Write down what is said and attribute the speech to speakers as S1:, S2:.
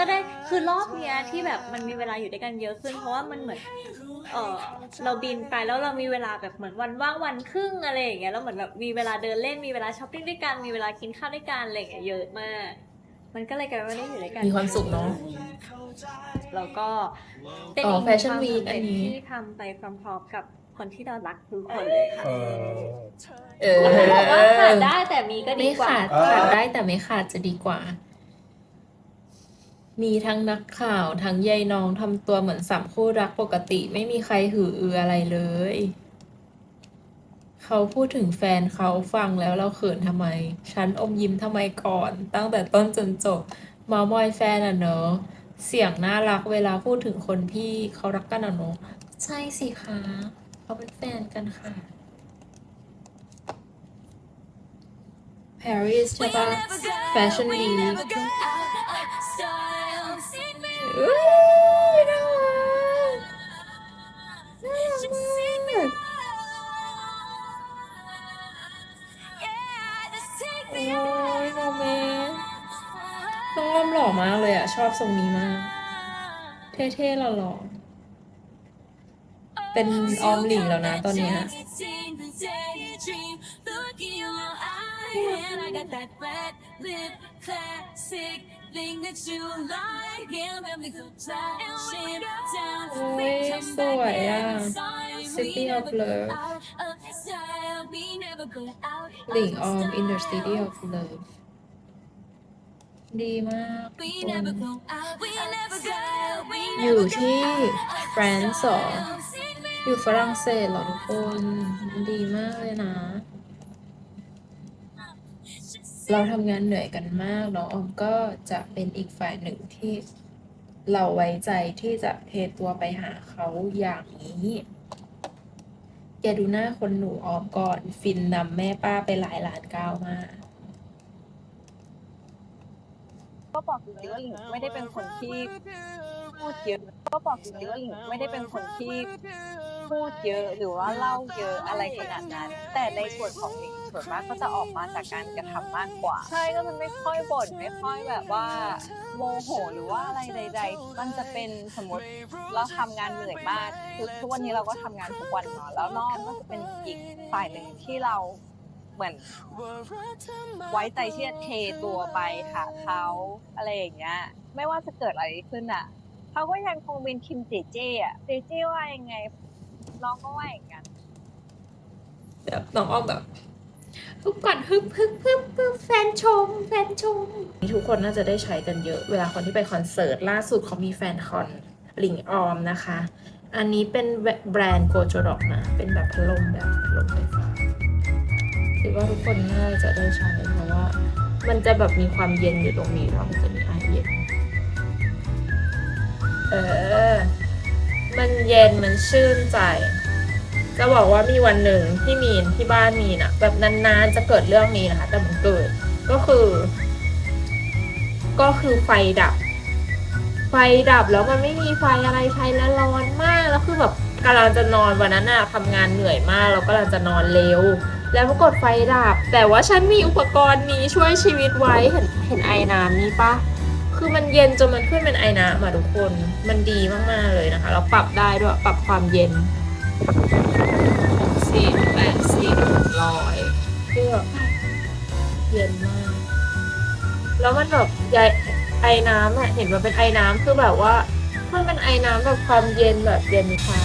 S1: ก็ได้คือรอบเนี้ยที่แบบมันมีเวลาอยู่ด้วยกันเยอะขึ้น เพราะว่ามันเหมือนเออเราบินไปแล้วเรามีเวลาแบบเหมือนวันว่างวันครึ่งอะไรอย่างเงี้ยแล้วเหมือนแบบมีเวลาเดินเล่นมีเวลาช้อปปิ้งด้วยกันมีเวลากินข้าวด้วยกันอะไรอย่างเงี้ยเยอะมาก มันก็เลยกลายเป็นว่าได้อยู่ด้วยกัน
S2: มีความสุขเนาะ
S1: แล้วก็เป็น
S2: อ๋อ
S1: อีกหนึ่ง
S2: Fashion
S1: ความ
S2: Week
S1: สำเร็จ
S2: อันนี้
S1: ที่ทำไปพร้อมๆกับคนที่เรารักทุกคนเลยค่ะ
S3: เออ
S2: เออ
S1: บอกว่าขาดได้แต่มีก็ดี
S2: ไม่
S1: กว่า
S2: ขาด
S3: เออ
S2: ขาดได้แต่ไม่ขาดจะดีกว่า มีทั้งนักข่าวทั้งยายน้องทำตัวเหมือนสามคู่รักปกติไม่มีใครหืออืออะไรเลย เขาพูดถึงแฟนเขาฟังแล้วเราเขินทำไม ฉันอมยิ้มทำไมก่อน ตั้งแต่ต้นจนจบเมามอยแฟนอะเนอะเสียงน่ารักเวลาพูดถึงคนที่เขารักกันอะเนอะใช่สิคะเขาเป็นแฟนกันค่ะ Paris ใช่ปะ Fashion Week อุ้ มหล่อมากเลยอะ ชอบทรงนี้มาก เท่ๆหล่อๆเป็นออมหลิงแล้วนะตอนนี้โอ้ยสวยอะ City of Love หลิงออม in the city of love ดีมากคุณอยู่ที่แฟรนซ์เหรออยู่ฝรั่งเศสเหรอทุกคน ดีมากเลยนะ เราทำงานเหนื่อยกันมากน้องออมก็จะเป็นอีกฝ่ายหนึ่งที่เราไว้ใจที่จะเทตัวไปหาเขาอย่างนี้แกดูหน้าคนหนูออมก่อน ฟินนำแม่ป้าไปหลายล้านก้าวมาก
S4: ก็บอกอยู่ดีว่าหลิงไม่ได้เป็นคนที่พูดเยอะ ก็บอกอยู่ดีว่าหลิงไม่ได้เป็นคนที่พูดเยอะหรือว่าเล่าเยอะอะไรขนาดนั้น แต่ในส่วนของหลิงส่วนมากก็จะออกมาจากการกระทำมากกว่า ใช่ก็จะไม่ค่อยบ่นไม่ค่อยแบบว่าโมโหหรือว่าอะไรใด ๆ มันจะเป็นสมมติเราทำงานเหนื่อยมากคือทุกวันนี้เราก็ทำงานทุกวันเนาะแล้วนอกก็จะเป็นอีกฝ่ายหนึ่งที่เรา เหมือน ไว้ใจที่จะเทตัวไปหาเขาอะไรอย่างเงี้ย ไม่ว่าจะเกิดอะไรขึ้นอะเขาก็ยังคงเป็นคิมเจเจอะเจเจว่ายังไงน้องก็ว่าอย่างนั้น
S2: แบบน้องออมแบบฮึบก่อนฮึบฮึบฮึบฮึบแฟนชม แฟนชม ทุกคนน่าจะได้ใช้กันเยอะ เวลาคนที่ไปคอนเสิร์ตล่าสุดเขามีแฟนคอนหลิงออมนะคะ อันนี้เป็นแบรนด์โกโจดอกนะ เป็นแบบพัดลมแบบพัดลมไฟฟ้า คิดว่าทุกคนน่าจะได้ใช้เพราะว่า มันจะแบบมีความเย็นอยู่ตรงนี้แล้วมันจะมีไอเย็น เออ มันเย็นมันชื่นใจ จะบอกว่ามีวันหนึ่งที่มีนที่บ้านมีนอะแบบนานๆจะเกิดเรื่องนี้นะคะ แต่มันเกิดก็คือ ก็คือไฟดับ ไฟดับแล้วมันไม่มีไฟอะไรใช้แล้วร้อนมากแล้วคือแบบกำลังจะนอนวันนั้นอะทำงานเหนื่อยมาก แล้วกำลังจะนอนเร็ว แล้วปรากฏไฟดับ แต่ว่าฉันมีอุปกรณ์นี้ช่วยชีวิตไว้เห็นเห็นไอ้น้ำนี้ปะคือมันเย็นจนมันขึ้นเป็นไอ้น้ำอะทุกคนมันดีมาก ๆ เลยนะคะ เราปรับได้ด้วยปรับความเย็นสี่แปดสี่ร้อยเพื่อเย็นมาก แล้วมันแบบใยไอ้น้ำอะเห็นมันเป็นไอ้น้ำคือแบบว่ามันเป็นไอ้น้ำแบบความเย็นแบบเย็นค้า